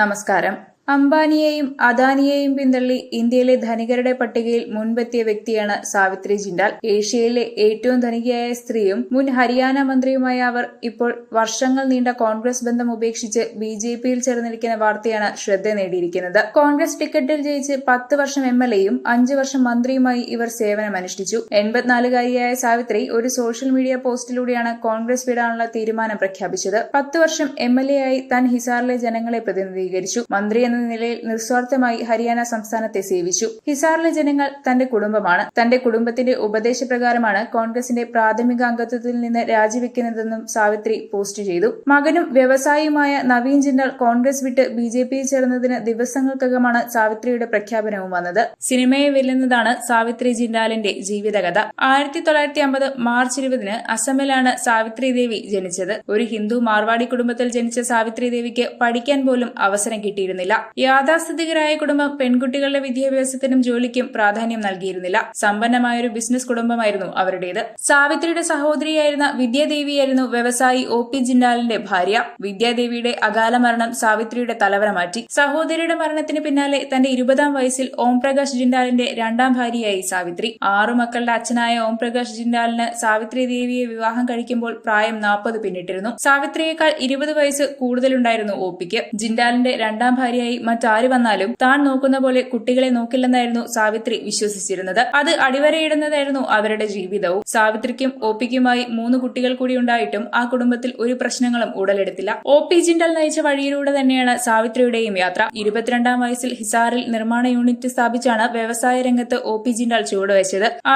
നമസ്കാരം. അംബാനിയെയും അദാനിയെയും പിന്തള്ളി ഇന്ത്യയിലെ ധനികരുടെ പട്ടികയിൽ മുൻപെത്തിയ വ്യക്തിയാണ് സാവിത്രി ജിൻഡാൽ. ഏഷ്യയിലെ ഏറ്റവും ധനികയായ സ്ത്രീയും മുൻ ഹരിയാന മന്ത്രിയുമായ അവർ ഇപ്പോൾ വർഷങ്ങൾ നീണ്ട കോൺഗ്രസ് ബന്ധം ഉപേക്ഷിച്ച് ബി ജെ പിയിൽ ചേർന്നിരിക്കുന്ന വാർത്തയാണ് ശ്രദ്ധ നേടിയിരിക്കുന്നത്. കോൺഗ്രസ് ടിക്കറ്റിൽ ജയിച്ച് പത്ത് വർഷം എം എൽ എയും അഞ്ചു വർഷം മന്ത്രിയുമായി ഇവർ സേവനമനുഷ്ഠിച്ചു. എൺപത്തിനാലുകാരിയായ സാവിത്രി ഒരു സോഷ്യൽ മീഡിയ പോസ്റ്റിലൂടെയാണ് കോൺഗ്രസ് വിടാനുള്ള തീരുമാനം പ്രഖ്യാപിച്ചത്. പത്ത് വർഷം എം എൽ എ ആയി താൻ ഹിസാറിലെ ജനങ്ങളെ പ്രതിനിധീകരിച്ചു. മന്ത്രി എന്ന നിലയിൽ നിസ്വാർത്ഥമായി ഹരിയാന സംസ്ഥാനത്തെ സേവിച്ചു. ഹിസാറിലെ ജനങ്ങൾ തന്റെ കുടുംബമാണ്. തന്റെ കുടുംബത്തിന്റെ ഉപദേശപ്രകാരമാണ് കോൺഗ്രസിന്റെ പ്രാഥമിക അംഗത്വത്തിൽ നിന്ന് രാജിവെക്കുന്നതെന്നും സാവിത്രി പോസ്റ്റ് ചെയ്തു. മകനും വ്യവസായിയുമായ നവീൻ ജിൻഡാൽ കോൺഗ്രസ് വിട്ട് ബി ജെ പിയിൽ ചേർന്നതിന് ദിവസങ്ങൾക്കകമാണ് സാവിത്രിയുടെ പ്രഖ്യാപനവും വന്നത്. സിനിമയെ വെല്ലുന്നതാണ് സാവിത്രി ജിൻഡാലിന്റെ ജീവിതകഥ. ആയിരത്തി തൊള്ളായിരത്തി അമ്പത് മാർച്ച് ഇരുപതിന് അസമിലാണ് സാവിത്രി ദേവി ജനിച്ചത്. ഒരു ഹിന്ദു മാർവാടി കുടുംബത്തിൽ ജനിച്ച സാവിത്രി ദേവിക്ക് പഠിക്കാൻ പോലും അവസരം കിട്ടിയിരുന്നില്ല. യാഥാസ്ഥിതികരായ കുടുംബം പെൺകുട്ടികളുടെ വിദ്യാഭ്യാസത്തിനും ജോലിക്കും പ്രാധാന്യം നൽകിയിരുന്നില്ല. സമ്പന്നമായ ഒരു ബിസിനസ് കുടുംബമായിരുന്നു അവരുടേത്. സാവിത്രിയുടെ സഹോദരിയായിരുന്ന വിദ്യാദേവിയായിരുന്നു വ്യവസായി ഒ പി ജിൻഡാലിന്റെ ഭാര്യ. വിദ്യാദേവിയുടെ അകാല മരണം സാവിത്രിയുടെ തലവര മാറ്റി. സഹോദരിയുടെ മരണത്തിന് പിന്നാലെ തന്റെ ഇരുപതാം വയസ്സിൽ ഓംപ്രകാശ് ജിൻഡാലിന്റെ രണ്ടാം ഭാര്യയായി സാവിത്രി. ആറു മക്കളുടെ അച്ഛനായ ഓംപ്രകാശ് ജിൻഡാലിന് സാവിത്രി ദേവിയെ വിവാഹം കഴിക്കുമ്പോൾ പ്രായം നാൽപ്പത് പിന്നിട്ടിരുന്നു. സാവിത്രിയേക്കാൾ ഇരുപത് വയസ്സ് കൂടുതലുണ്ടായിരുന്നു ഒ പിക്ക്. ജിൻഡാലിന്റെ രണ്ടാം ഭാര്യയായി മറ്റാര് വന്നാലും താൻ നോക്കുന്ന പോലെ കുട്ടികളെ നോക്കില്ലെന്നായിരുന്നു സാവിത്രി വിശ്വസിച്ചിരുന്നത്. അത് അടിവരയിടുന്നതായിരുന്നു അവരുടെ ജീവിതവും. സാവിത്രിക്കും ഒപിക്കുമായി മൂന്ന് കുട്ടികൾ കൂടി ഉണ്ടായിട്ടും ആ കുടുംബത്തിൽ ഒരു പ്രശ്നങ്ങളും ഉടലെടുത്തില്ല. ഒ പി ജിൻഡൽ നയിച്ച വഴിയിലൂടെ തന്നെയാണ് സാവിത്രിയുടെയും യാത്ര. ഇരുപത്തിരണ്ടാം വയസ്സിൽ ഹിസാറിൽ നിർമ്മാണ യൂണിറ്റ് സ്ഥാപിച്ചാണ് വ്യവസായ രംഗത്ത് ഒ പി ജിൻഡാൽ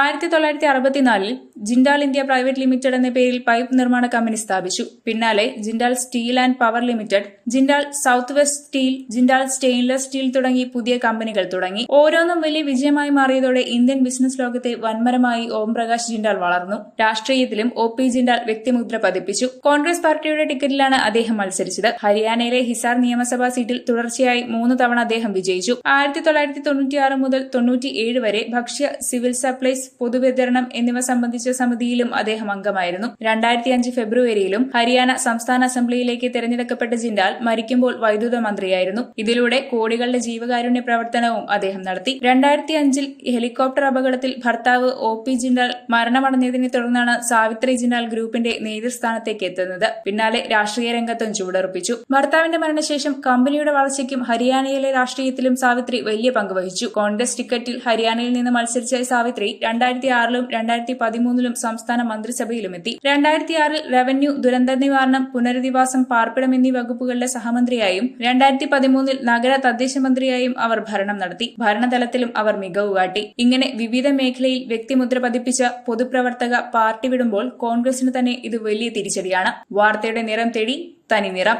ആയിരത്തി തൊള്ളായിരത്തി അറുപത്തിനാലിൽ ജിൻഡാൽ ഇന്ത്യ പ്രൈവറ്റ് ലിമിറ്റഡ് എന്ന പേരിൽ പൈപ്പ് നിർമ്മാണ കമ്പനി സ്ഥാപിച്ചു. പിന്നാലെ Jindal steel and power limited Jindal south west steel Jindal stainless steel തുടങ്ങി പുതിയ കമ്പനികൾ തുടങ്ങി. ഓരോന്നും വലിയ വിജയമായി മാറിയതോടെ ഇന്ത്യൻ ബിസിനസ് ലോകത്തെ വൻമരമായി ഓം പ്രകാശ് ജിൻഡാൽ വളർന്നു. രാഷ്ട്രീയത്തിലും ഒ പി ജിൻഡാൽ വ്യക്തിമുദ്ര പതിപ്പിച്ചു. കോൺഗ്രസ് പാർട്ടിയുടെ ടിക്കറ്റിലാണ് അദ്ദേഹം മത്സരിച്ചത്. ഹരിയാനയിലെ ഹിസാർ നിയമസഭാ സീറ്റിൽ തുടർച്ചയായി മൂന്ന് തവണ അദ്ദേഹം വിജയിച്ചു. ആയിരത്തി തൊള്ളായിരത്തി തൊണ്ണൂറ്റിയാറ് മുതൽ തൊണ്ണൂറ്റിയേഴ് വരെ ഭക്ഷ്യ സിവിൽ സപ്ലൈസ് പൊതുവിതരണം എന്നിവ സംബന്ധിച്ച സമിതിയിലും അദ്ദേഹം അംഗമായിരുന്നു. രണ്ടായിരത്തി അഞ്ച് ഫെബ്രുവരിയിലും ഹരിയാന സംസ്ഥാന അസംബ്ലിയിലേക്ക് തെരഞ്ഞെടുക്കപ്പെട്ട ജിൻഡാൽ മരിക്കുമ്പോൾ വൈദ്യുത മന്ത്രിയായിരുന്നു. ഇതിലൂടെ കോടികളുടെ ജീവകാരുണ്യ പ്രവർത്തനവും അദ്ദേഹം നടത്തി. രണ്ടായിരത്തി അഞ്ചിൽ ഹെലികോപ്റ്റർ അപകടത്തിൽ ഭർത്താവ് ഒ പി ജിൻഡാൽ മരണമടഞ്ഞതിനെ തുടർന്നാണ് സാവിത്രി ജിൻഡാൽ ഗ്രൂപ്പിന്റെ നേതൃസ്ഥാനത്തേക്ക് എത്തുന്നത്. പിന്നാലെ രാഷ്ട്രീയ രംഗത്തും ചൂടർപ്പിച്ചു ഭർത്താവിന്റെ മരണശേഷം കമ്പനിയുടെ വളർച്ചയ്ക്കും ഹരിയാനയിലെ രാഷ്ട്രീയത്തിലും സാവിത്രി വലിയ പങ്ക് വഹിച്ചു. കോൺഗ്രസ് ടിക്കറ്റിൽ ഹരിയാനയിൽ നിന്ന് മത്സരിച്ച സാവിത്രി രണ്ടായിരത്തി ആറിലും രണ്ടായിരത്തി പതിമൂന്നിലും സംസ്ഥാന മന്ത്രിസഭയിലും എത്തി. രണ്ടായിരത്തി ആറിൽ റവന്യൂ ദുരന്ത നിവാരണം പുനരധിവാസം പാർപ്പിടം എന്നീ വകുപ്പുകളുടെ സഹമന്ത്രിയായും രണ്ടായിരത്തി പതിമൂന്നിൽ നഗര തദ്ദേശ മന്ത്രിയായും അവർ ഭരണം നടത്തി. ഭരണതലത്തിലും അവർ മികവ് കാട്ടി. ഇങ്ങനെ വിവിധ മേഖലയിൽ വ്യക്തിമുദ്ര പതിപ്പിച്ച പൊതുപ്രവർത്തക പാർട്ടി വിടുമ്പോൾ കോൺഗ്രസിന് തന്നെ ഇത് വലിയ തിരിച്ചടിയാണ്. വാർത്തയുടെ നിറം തേടി തനി നിറം